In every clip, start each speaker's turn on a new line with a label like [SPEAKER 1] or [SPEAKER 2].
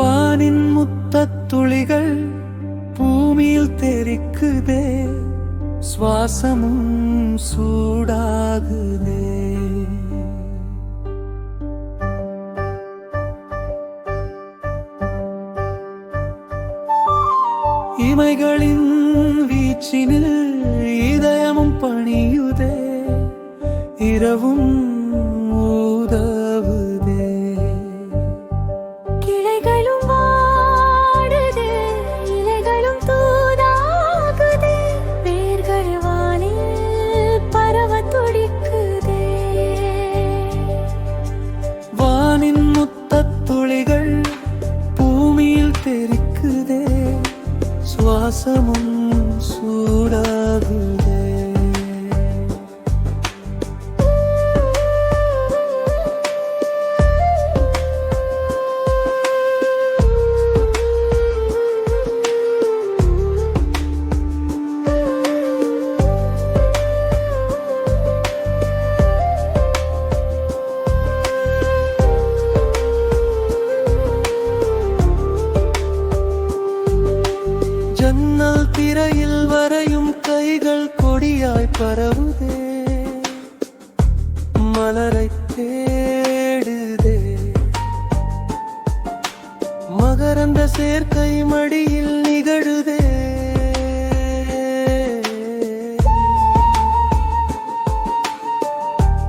[SPEAKER 1] வானின் முத்தத் துளிகள் பூமியில் தெரிக்குதே சுவாசமும் சூடாகுதே. இமைகளின் வீச்சினில் இதயமும் பணியுதே இரவும் சுவாசமும் சூடாகும். பரவுதே மலரை தேடுதே. மகரந்த சேர்க்கை மடியில் நிகழுதே.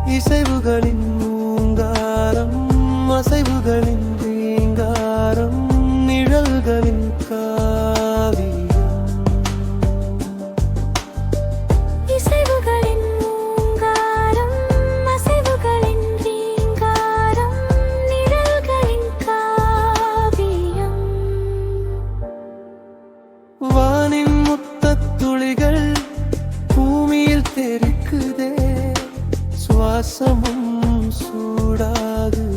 [SPEAKER 1] இசைவுகளின் மூங்காரம் அசைவுகளின் தீங்காரம் நிழல்களின் இருக்குதே சுவாசமும் சூடாகுதே.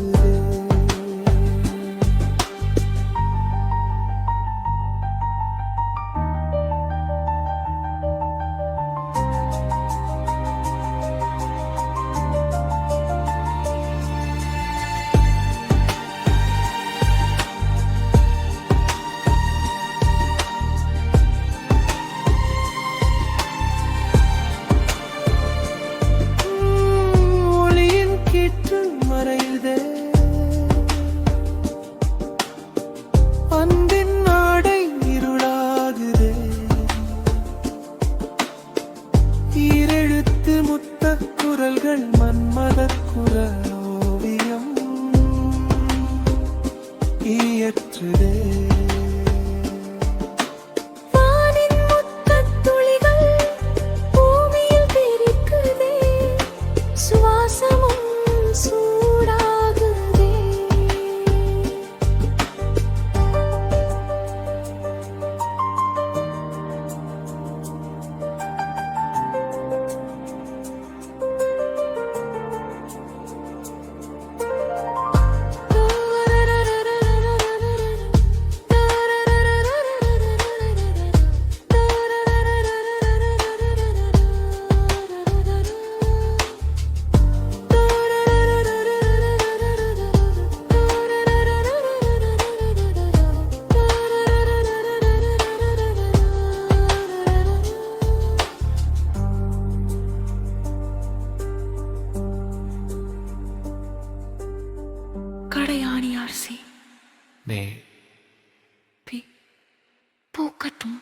[SPEAKER 1] மன்மத ஓவியம் இயற்றுதே
[SPEAKER 2] से।
[SPEAKER 1] मैं
[SPEAKER 2] भी पोकटूं